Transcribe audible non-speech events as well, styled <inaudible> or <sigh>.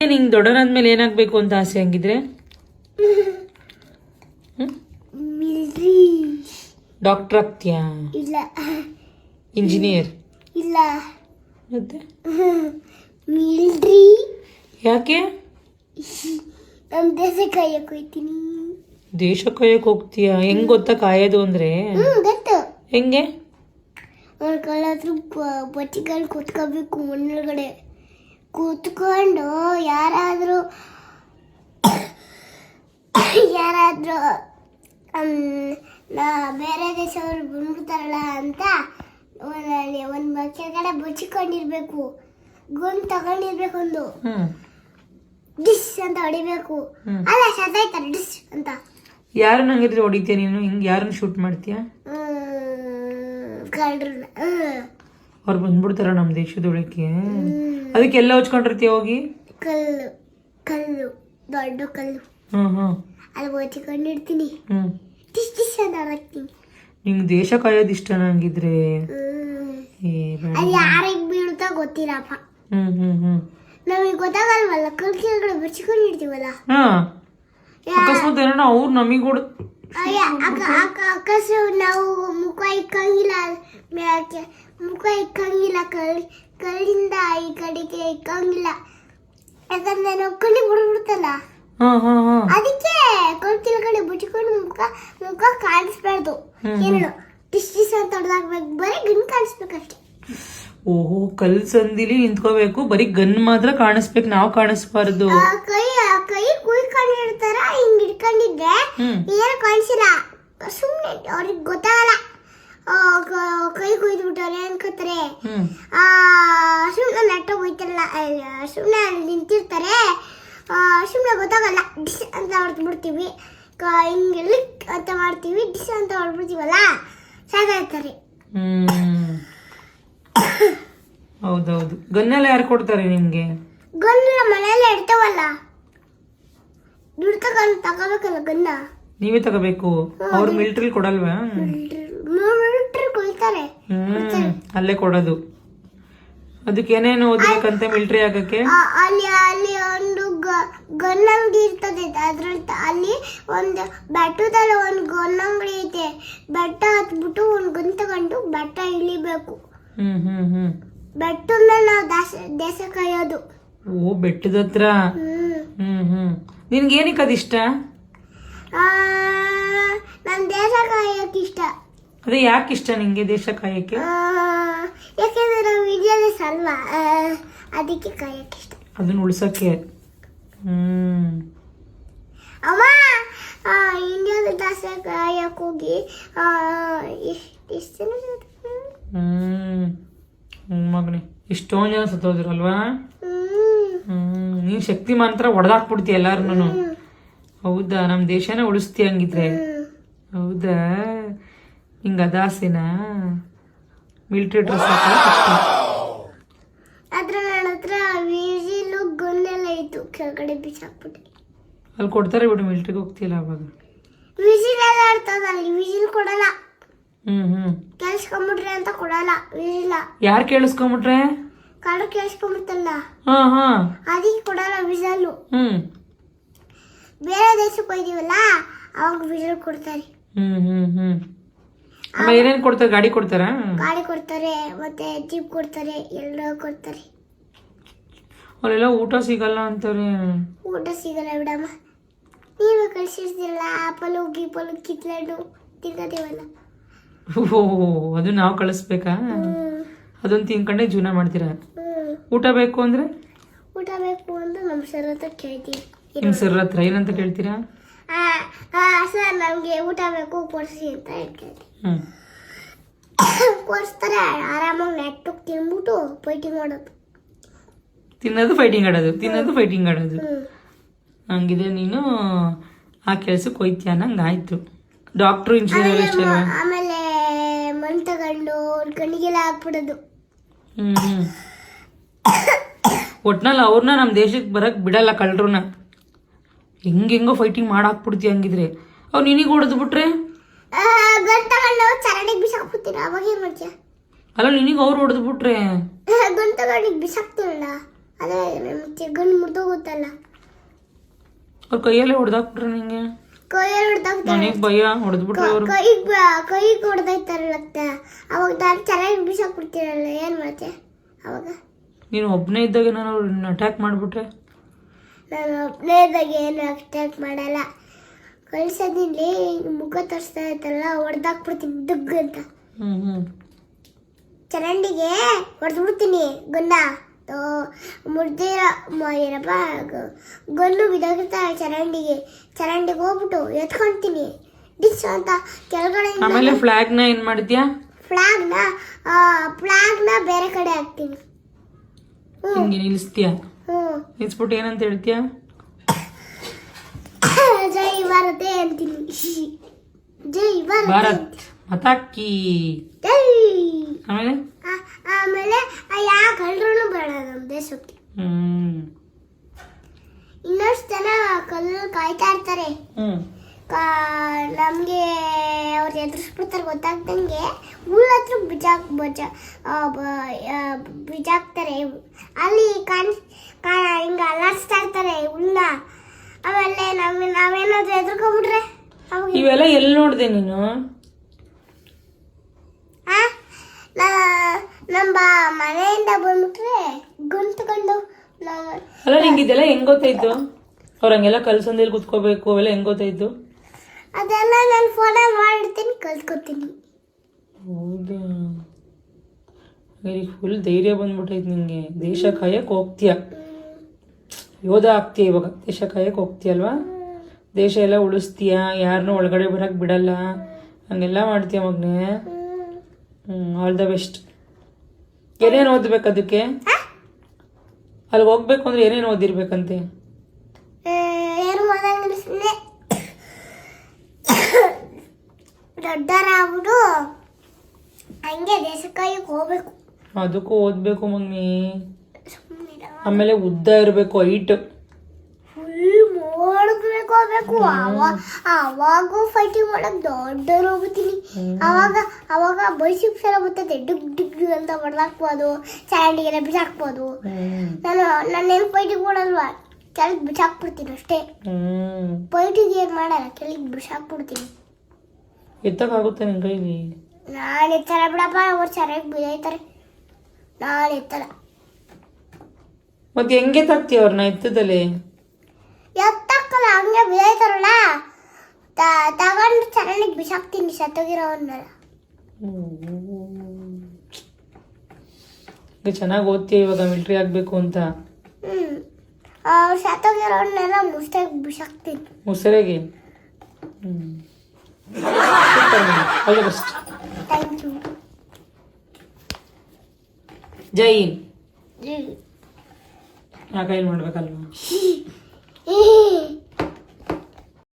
ನಿಂಗೆ ದೊಡ್ಡವನಾದ್ಮೇಲೆ ಏನಾಗಬೇಕು ಅಂತ ಆಸೆ ಹಂಗಿದ್ರೆ? ಡಾಕ್ಟರ್ ಆಗ್ತೀಯಾ ಇಲ್ಲ. ಇಂಜಿನಿಯರ್ ಇಲ್ಲ. ಮತ್ತೆ? ಮಿಲ್ಟ್ರಿ ಯಾಕೆ? ನಮ್ಮ ದೇಶ ಕಾಯಕ್ಕೆ ಹೋಗ್ತೀನಿ. ದೇಶ ಕಾಯಕ್ಕೆ ಹೋಗ್ತೀಯಾ? ಹೆಂಗ್ ಗೊತ್ತಾ ಕಾಯೋದು ಅಂದ್ರೆ? ಗೊತ್ತು. ಹೆಂಗೆ? ಅವ್ರ ಕಳ್ಳಾದ್ರೂ ಬಟ್ಟಿಗಳು ಕೊತ್ಕೋಬೇಕು ಮಣ್ಣೊಳಗಡೆ. ಕೂತ್ಕೊಂಡು ಯಾರಾದರೂ ಯಾರಾದರೂ ನಾ ಬೇರೆ ದೇಶವ್ರು ಬಂದ್ಬಿಡ್ತಾರಲ್ಲ ಅಂತ ಒಂದು ಕಡೆ ಬಚ್ಚಿಕೊಂಡಿರ್ಬೇಕು. ಗುಂಡ್ ತಗೊಂಡಿರ್ಬೇಕು ಒಂದು. ಡಿಶ್ ಅಂತ ಹೊಡಿಬೇಕು. ಅಲ್ಲ ಸದಾಯ್ತಾರೆ ಡಿಶ್ ಅಂತ. ಯಾರು ಹಂಗಿದ್ರೆ ಹೊಡಿತೀಯ ನೀನು? ಹಿಂಗೆ ಯಾರನ್ನ ಶೂಟ್ ಮಾಡ್ತೀಯ? ಕಳ್ಳರನ್ನ. ಅವ್ರು ಬಂದ್ಬಿಡ್ತಾರ ನಮ್ ದೇಶದೊಳಕ್ಕೆ ಅದಕ್ಕೆ ಅದಕ್ಕೆಲ್ಲ ಹಚ್ಕೊಂಡಿರ್ತೀಯ ಹೋಗಿ? ಕಲ್ಲು ಕಲ್ಲು ದೊಡ್ಡ ಕಲ್ಲು. ಹ್ಮ್ ಹ್ಮ್. ಅಲ್ಲಿ ಬಚ್ಚಿಕೊಂಡಿರ್ತೀನಿ ಹ್ಮ್. ಟಿಶ್ ಟಿಶ್ ಅಂತ ಹೊರಗ್ತೀನಿ ನಿಂಗೆ ದೇಶ ಕಾಯೋದು ಇಷ್ಟ ನಂಗಿದ್ರೆ. ಅದು ಯಾರಿಗೆ ಬೀಳುತ್ತಾ ಗೊತ್ತಿಲ್ಲಪ್ಪ ಹ್ಮ್ ಹ್ಮ್ ಹ್ಮ್. ನಮಗೆ ಗೊತ್ತಾಗಲ್ವಲ್ಲ? ಕಲ್ ಕೆಳಗಡೆ ಹಾ. ಯಾ- ಅಕಸ್ಮಾತ್ ಏನೋ ಅವ್ರು ನಮಗ್ ಕೊಡ್ ಅಕ- ಅಕ- ಅಕಸ್ಮಾತ್ ನಾವು ಮುಖ ಇಕ್ಕಂಗಿಲ್ಲ ಮುಖ ಇಕ್ಕಂಗಿಲ್ಲ ಕಲ್ ಕಲ್ಲಿಂದ ಈ ಕಡೆಗೆ ಇಕ್ಕಂಗಿಲ್ಲ. ಯಾಕಂದ್ರೆ ನಾವು ಕಣ್ಣಿ ಬಿಡ್ಬಿಡ್ತಲ್ಲ ಅದಕ್ಕೆ ಕಲ್ ಕೆಳಗಡೆ ಬಿಟ್ಕೊಂಡು ಮುಖ ಮುಖ ಕಾಣಿಸ್ಬಾರ್ದು. ಏನು ಟಿಸ್ ಟಿಸ್ ಅಂತ ಹೊಡೆದಾಕ್ಬೇಕು. ಬರೀ ಗನ್ ಕಾಣಿಸ್ಬೇಕಷ್ಟೇ. ಓಹೋ ಕಲ್ ಸಂದಿಲಿ ನಿಂತ್ಕೋಬೇಕು. ಬರೀ ಗನ್ ಮಾತ್ರ ಕಾಣಿಸ್ಬೇಕು. ನಾವು ಕಾಣಿಸ್ಬಾರ್ದು ಆ ಕೈ ಆ ಕೈ ಕುಯ್ಕೊಂಡಿರ್ತಾರ ಹಿಂಗ್ ಹಿಡ್ಕೊಂಡಿದ್ರೆ ಹ್ಮ್ ಏನು ಕಾಣಿಸಿಲ್ಲ ಸುಮ್ಮನೆ ಅವ್ರಿಗೆ ಗೊತ್ತಾಗಲ್ಲ. ಕ- ಕೈ ಕುಯ್ದು ಬಿಟ್ಟವ್ರೆ ಅನ್ಕೋತಾರೆ ಸುಮ್ಮನೆ ನೆಟ್ಟ ಹೋಯ್ತಿರಲ್ಲ ಸುಮ್ಮನೆ ಅಲ್ಲಿ ನಿಂತಿರ್ತಾರೆ. ಸುಮ್ಮನೆ ಗೊತ್ತಾಗಲ್ಲ. ಡಿಸ್ ಅಂತ ಹೊಡೆದು ಬಿಡ್ತೀವಿ ಕ- ಹಿಂಗೆ ಲಿಕ್ ಅಂತ ಮಾಡ್ತೀವಿ. ಡಿಸ್ ಅಂತ ಹೊಡ್ಬಿಡ್ತೀವಲ್ಲ ಸಾಕಾಗ್ತಾರೆ. ಹ್ಮ್. ಹೌದೌದು. ಗನ್ನೆಲ್ಲ ಯಾರು ಕೊಡ್ತಾರೆ ನಿಮಗೆ? ಗನ್ನೆಲ್ಲ ಮನೆಯಲ್ಲೇ ಇಡ್ತಾವಲ್ಲ ದುಡ್ಡು ತಗೊಂಡು ತಗೋಬೇಕಲ್ಲ ಗನ್ನ ನೀವೇ ತಗೋಬೇಕು. ಅವ್ರು ಮಿಲಿಟರಿ ಕೊಡಲ್ವಾ? ಮಿಲ್ಟ್ರಿ ಕೊಯ್ತಾರೆ ಹ್ಮ್ ಅಲ್ಲೇ ಕೊಡೋದು. ಅದಕ್ಕೆ ಏನೇನು ಓದ್ಬೇಕಂತೆ ಮಿಲ್ಟ್ರಿ ಆಗಕ್ಕೆ? ಅಲ್ಲಿ ಅಲ್ಲಿ ಒಂದು ಗನ್ ಅಂಗಡಿ ಇರ್ತದೆ. ಅದ್ರಲ್ಲಿ ತ- ಅಲ್ಲಿ ಒಂದು ಬೆಟ್ಟದಲ್ಲಿ ಒಂದು ಗನ್ ಅಂಗಡಿ ಐತೆ. ಬೆಟ್ಟ ಹತ್ಬಿಟ್ಟು ಒಂದು ಗನ್ ತಗೊಂಡು ಬೆಟ್ಟ ಇಳಿಬೇಕು. ಹ್ಮ್ ಹ್ಮ್ ಹ್ಮ್. ಬೆಟ್ಟದ ಮೇಲೆ ನಾವು ದೇಶ ಕಾಯೋದು ಓ ಬೆಟ್ಟದ ಹತ್ರ? ಹ್ಮ್ ಹ್ಮ್. ನಿನ್ಗೆ ಏನಕ್ಕೆ ಅದಿಷ್ಟ ನಮ್ ದೇಶ ಕಾಯಕ್ಕೆ ಇಷ್ಟ ಅದೇ ಯಾಕೆ ಇಷ್ಟ ನಿಂಗೆ ದೇಶ ಕಾಯಕ್ಕೆ? ಆ, ಯಾಕೆಂದ್ರೆ ನಾವು ಇಂಡಿಯಾದಲ್ಲಿ ಅಲ್ವಾ ಅದಕ್ಕೆ ಕಾಯಕ್ಕೆ ಇಷ್ಟ ಅದನ್ನ ಉಳ್ಸಕ್ಕೆ. ಹ್ಮ್. ಅಮ್ಮ ಇಂಡಿಯಾದ ದಾಸ ಕಾಯಕ್ ಹೋಗಿ ಎಷ್ಟ್ ಜನ ಹ್ಮ್. ಮಗನೇ ಇಷ್ಟೊಂದು ಜನ ಸತ್ತೋದ್ರಲ್ವಾ ಹ್ಮ್ ನೀನ್ ಶಕ್ತಿ ಮಾತ್ರ ಒಡೆದಾಕ್ಬಿಡ್ತಿ ಎಲ್ಲಾರನು ಹೌದಾ? ನಮ್ ದೇಶನ ಉಳಿಸ್ತೀಯ ಹಂಗಿದ್ರೆ. ಹೌದಾ? ಹಿಂಗ ಅದಾಸಿನ? ಮಿಲಿಟರಿ ಡ್ರೆಸ್ ಆದ್ರೆ ನನ್ನ ಹತ್ರ ವಿಜಿಲು ಗನ್ನೆಲ್ಲ ಇತ್ತು. ಕೆಳಗಡೆ ಬಿಸಾಕ್ಬಿಟ್ಟೆ. ಅಲ್ಲಿ ಕೊಡ್ತಾರೆ ಬಿಡು ಮಿಲ್ಟ್ರಿಗೆ ಹೋಗ್ತಿಲ್ಲ ಅವಾಗ. ವಿಜಿಲ್ ಎಲ್ಲ ಇರ್ತದ ಅಲ್ಲಿ ವಿಜಿಲ್ ಕೊಡಲ್ಲ. ಹ್ಮ್ ಹ್ಮ್. ಕೇಳಿಸ್ಕೊಂಬಿಟ್ರೆ ಅಂತ ಕೊಡಲ್ಲ ವಿಜಿಲ್ಲ ಯಾರು ಕೇಳಿಸ್ಕೊಂಬಿಟ್ರೆ? ಕಾಡು ಕೇಳಿಸ್ಕೊಂಬಿಡ್ತಲ್ಲ ಹಾ ಹಾ. ಅದಕ್ಕೆ ಕೊಡಲ್ಲ ವಿಜಲ್ಲು ಹ್ಮ್. ಬೇರೆ ದೇಶಕ್ಕೆ ಹೋಯ್ತೀವಲ್ಲ ಅವಾಗ ವಿಜಲ್ ಕೊಡ್ತಾರೆ. ಹ್ಮ್ ಹ್ಮ್ ಹ್ಮ್. ಆಮೇಲೆ ಏನೇನ್ ಕೊಡ್ತಾರೆ? ಗಾಡಿ ಕೊಡ್ತಾರೆ? ಗಾಡಿ ಕೊಡ್ತಾರೆ ಮತ್ತೆ ಜೀಪ್ ಕೊಡ್ತಾರೆ ಎಲ್ಲ ಕೊಡ್ತಾರೆ. ಅವರೆಲ್ಲ ಊಟ ಸಿಗಲ್ಲ ಅಂತಾರೆ. ಊಟ ಸಿಗಲ್ಲ ಬಿಡಮ್ಮ. ನೀವೇ ಕಳ್ಸಿರ್ತಿರಲ್ಲ ಆಪಲು ಗೀಪಲು ಕಿತ್ಲೆಣ್ಣು ತಿನ್ನೋದೇವಲ್ಲ. ಓಹ್ ಅದು ನಾವು ಕಳಿಸ್ಬೇಕಾ? ಅದೊಂದು ತಿನ್ಕೊಂಡೆ ಜೀವನ ಮಾಡ್ತೀರಾ? ಊಟ ಬೇಕು ಅಂದ್ರೆ? ಊಟ ಬೇಕು ಅಂದ್ರೆ ನಮ್ಮ ಸರ್ ಹತ್ರ ಕೇಳ್ತೀವಿ ನಿಮ್ಮ ಸರ್ ಹತ್ರ ಏನಂತ ಕೇಳ್ತೀರಾ? ಆ, ಆ, ಸರ್ ನಮಗೆ ಊಟ ಬೇಕು ಕೊಡಿಸಿ ಅಂತ ಹೇಳ್ತೀವಿ ಹ್ಮ್. ಕೊಡಿಸ್ತಾರೆ ಆರಾಮಾಗಿ ನೆಟ್ಟು ತಿನ್ಬಿಟ್ಟು ಫೈಟಿಂಗ್ ಮಾಡೋದು ತಿನ್ನೋದು ಫೈಟಿಂಗ್ ಆಡೋದು ತಿನ್ನೋದು ಫೈಟಿಂಗ್ ಆಡೋದು. ಹಂಗಿದೆ ನೀನು ಆ ಕೆಲ್ಸಕ್ಕೆ ಹೋಯ್ತೀಯ? ಅನ್ನಂಗೆ ಆಯ್ತು. ಡಾಕ್ಟ್ರು ಇಂಜಿನಿಯರ್ ಅಷ್ಟೇ ಆಮೇಲೆ ಮಣ್ ತಗೊಂಡು ಕಣ್ಣಿಗೆಲ್ಲ ಹಾಕ್ಬಿಡೋದು ಹ್ಞೂ ಒಟ್ನಲ್ಲಿ ಅವ್ರನ್ನ ನಮ್ಮ ದೇಶಕ್ಕೆ ಬರಕ್ಕೆ ಬಿಡಲ್ಲ ಕಳ್ಳರನ್ನ. ಹೆಂಗೆ ಹೆಂಗೋ ಫೈಟಿಂಗ್ ಮಾಡಾಕ್ಬಿಡ್ತಿ ಹಂಗಿದ್ರೆ. ಅವ್ರು ನಿನಗೆ ಹೊಡೆದು ಬಿಟ್ರೆ? ಮಾಡ್ತೀಯ? ಅಲ್ಲ ನಿನಗೆ ಅವ್ರು ಹೊಡೆದು ಬಿಟ್ರೆ? ಅವ್ರ ಕೈಯಲ್ಲೇ ಹೊಡೆದಾಕ್ಬಿಟ್ರೆ ನಿಂಗೆ? ನನಗೆ ಭಯ ಹೊಡೆದ್ಬಿಟ್ರೆ ಅವರು ಕೈಗೆ ಕೈಗೆ ಹೊಡೆದಾಯ್ತಾರಲ್ಲ ಅವಾಗ ನಾನು ಚೆನ್ನಾಗಿ ಬಿಸಾಕ್ಬಿಡ್ತೀರಲ್ಲ ಏನು ಮಾಡ್ತೆ ಅವಾಗ? ನೀನು ಒಬ್ಬನೇ ಇದ್ದಾಗ ನಾನು ಅಟ್ಯಾಕ್ ಮಾಡಿಬಿಟ್ರೆ? ನಾನು ಒಬ್ಬನೇದಾಗ ಏನು ಅಟ್ಯಾಕ್ ಮಾಡಲ್ಲ. ಕಳ್ಸೋದಿಲ್ಲಿ ಮುಖ ತೋರಿಸ್ತಾ ಇತ್ತಲ್ಲ ಹೊಡೆದಾಕ್ಬಿಡ್ತೀನಿ ದುಗ್ಗು ಅಂತ. ಹ್ಞೂ ಹ್ಞೂ ಚರಂಡಿಗೆ ಹೊಡೆದ್ಬಿಡ್ತೀನಿ ಗುಂಡ. ಮುಡ್ದಿರ ಏನಪ್ಪ ಗೊಲ್ಲು ಚರಂಡಿಗೆ. ಚರಂಡಿಗೆ ಹೋಗ್ಬಿಟ್ಟು ಎತ್ಕೊಂತೀನಿ. ಡಿಸ್ ಅಂತ ಕೆಳಗಡೆ ಆಮೇಲೆ ಫ್ಲಾಗ್ನ ಏನು ಮಾಡಿದ್ಯಾ ಫ್ಲಾಗ್ನ ಫ್ಲಾಗ್ನ ಬೇರೆ ಕಡೆ ಹಾಕ್ತೀನಿ. ಹಿಂಗೆ ನಿಲ್ಲಿಸ್ತೀಯ? ನಿಲ್ಸ್ಬಿಟ್ಟು ಏನಂತ ಹೇಳ್ತೀಯ? ಜೈ ಭಾರತೇ ಅಂತೀನಿ. ಜೈ ಭಾರತ್ <coughs> ಮತಾಕಿ. ಆಮೇಲೆ? ಆ- ಆಮೇಲೆ ಯಾವ ಕಳ್ಳರೂ ಬೇಡ ನಮ್ಮ ದೇಶಕ್ಕೆ. ಇನ್ನಷ್ಟು ಜನ ಕಲ್ಲು ಕಾಯ್ತಾ ಇರ್ತಾರೆ. ನಮಗೆ ಅವ್ರು ಎದುರಿಸ್ಬಿಡ್ತಾರೆ ಗೊತ್ತಾಗ್ದಂಗೆ ಹತ್ರ ಬಿಜಾಕ್ ಬಜ ಬಿಜಾಕ್ತಾರೆ. ಅಲ್ಲಿ ಕಾಣ್ ಹಿಂಗೆ ಅಲಾಡಿಸ್ತಾ ಇರ್ತಾರೆ ಹುಲ್ಲ ಆಮೇಲೆ ನಮ್ಗೆ ನಾವೇನಾದ್ರೂ ಎದುರ್ಕೊಂಬಿಟ್ರೆ ಇವೆಲ್ಲ ಎಲ್ಲಿ ನೋಡಿದೆ ನೀನು? ನಮ್ಮ ಮನೆಯಿಂದ ಬಂದ್ಬಿಟ್ರೆ ಗುಂತ್ಕೊಂಡು ಅಲ್ಲ ನಿಂಗೆ ಇದೆಲ್ಲ ಹೆಂಗ್ ಗೊತ್ತಾಯ್ತು? ಅವ್ರ ಹಂಗೆಲ್ಲ ಕಲ್ಸಂದೇಲಿ ಕುತ್ಕೋಬೇಕು ಅವೆಲ್ಲ ಹೆಂಗ್ ಗೊತ್ತಾಯ್ತು? ಅದೆಲ್ಲ ನಾನು ಫೋನಲ್ಲಿ ಮಾಡಿರ್ತೀನಿ ಕಲ್ತ್ಕೊತೀನಿ. ಹೌದಾ? ಈಗ ಫುಲ್ ಧೈರ್ಯ ಬಂದ್ಬಿಟ್ಟೈತೆ ನಿಮಗೆ ದೇಶ ಕಾಯಕ್ಕೆ ಹೋಗ್ತೀಯ. ಯೋಧ ಆಗ್ತೀಯ ಇವಾಗ. ದೇಶ ಕಾಯಕ್ಕೆ ಹೋಗ್ತೀಯ ಅಲ್ವಾ? ದೇಶ ಎಲ್ಲ ಉಳಿಸ್ತೀಯ. ಯಾರನ್ನೂ ಒಳಗಡೆ ಬರೋಕ್ಕೆ ಬಿಡಲ್ಲ. ಹಂಗೆಲ್ಲ ಮಾಡ್ತೀಯ ಮಗ್ನೆ? ಆಲ್ ದ ಬೆಸ್ಟ್ ಏನೇನು ಓದ್ಬೇಕು ಅದಕ್ಕೆ? ಅಲ್ಲಿ ಹೋಗ್ಬೇಕು ಅಂದ್ರೆ ಏನೇನು ಓದಿರ್ಬೇಕಂತೆ? ದೊಡ್ಡವರಾಗ್ಬಿಟ್ಟು ಹಂಗೆ ದೇಶಕ್ಕಾಗಿ ಹೋಗ್ಬೇಕು. ಅದಕ್ಕೂ ಓದ್ಬೇಕು ಸುಮ್ಮನೆ ಆಮೇಲೆ ಉದ್ದ ಇರಬೇಕು ಹೈಟ್ ಫುಲ್ ಮೋಡ್ಬೇಕು ಹೋಗ್ಬೇಕು ಅವಾಗ ಫೈಟಿಂಗ್ ಮಾಡಕ್ ದೊಡ್ಡವ್ರು ಹೋಗ್ತೀನಿ ಅವಾಗ ಅವಾಗ ಬೈಸಿಪ್ಸ್ ಎಲ್ಲ ಡಿಗ್ ಡುಗ್ ಡುಗ್ ಅಂತ ಹೊಡೆದಾಕ್ಬೋದು. ಸ್ಯಾಂಡಿಗೆಲ್ಲ ಬಿಸಾಕ್ಬೋದು. ನಾನು ನಾನೇನು ಫೈಟಿಂಗ್ ಮಾಡಲ್ವಾ? ಕೆಳಗೆ ಬಿಸಾಕ್ಬಿಡ್ತೀನಿ ಅಷ್ಟೇ. ಫೈಟಿಂಗ್ ಏನು ಮಾಡಲ್ಲ ಕೆಳಗೆ ಬಿಸಾಕ್ಬಿಡ್ತೀನಿ. ಎತ್ತಕ್ಕಾಗುತ್ತೆ ನಿನ್ ಕೈಲಿ? ನಾನು ಎತ್ತಲ್ಲ ಬಿಡಪ್ಪ ಅವ್ರು ಚೆನ್ನಾಗಿ ಬೀಳ್ತಾರೆ. ನಾನು ಎತ್ತಲ್ಲ. ಮತ್ತೆ ಹೆಂಗೆ ತಾಕ್ತೀಯ ಅವ್ರನ್ನ ಎತ್ತದಲ್ಲಿ ಎತ್ತಕ್ಕಲ್ಲ ಹಂಗೆ ಬೀಳ್ತಾರಲ್ಲ. ತಗೊಂಡು ಚೆನ್ನಾಗಿ ಬಿಸಾಕ್ತೀನಿ ಸತ್ತೋಗಿರೋವನ್ನೆಲ್ಲ ಚೆನ್ನಾಗಿ ಓದ್ತೀಯ ಇವಾಗ ಮಿಲ್ಟ್ರಿ ಆಗಬೇಕು ಅಂತ? ಸತ್ತೋಗಿರೋವನ್ನೆಲ್ಲ ಮುಸ್ತಾಗಿ ಬಿಸಾಕ್ತೀನಿ. ಮುಸರೆಗೆ ಹ್ಮ್ all the best thank you ಜೈ ಹಿಂದ್. ಆ ಕೈಲಿ ಮಾಡ್ಬೇಕಲ್ವಾ? ಏ <laughs>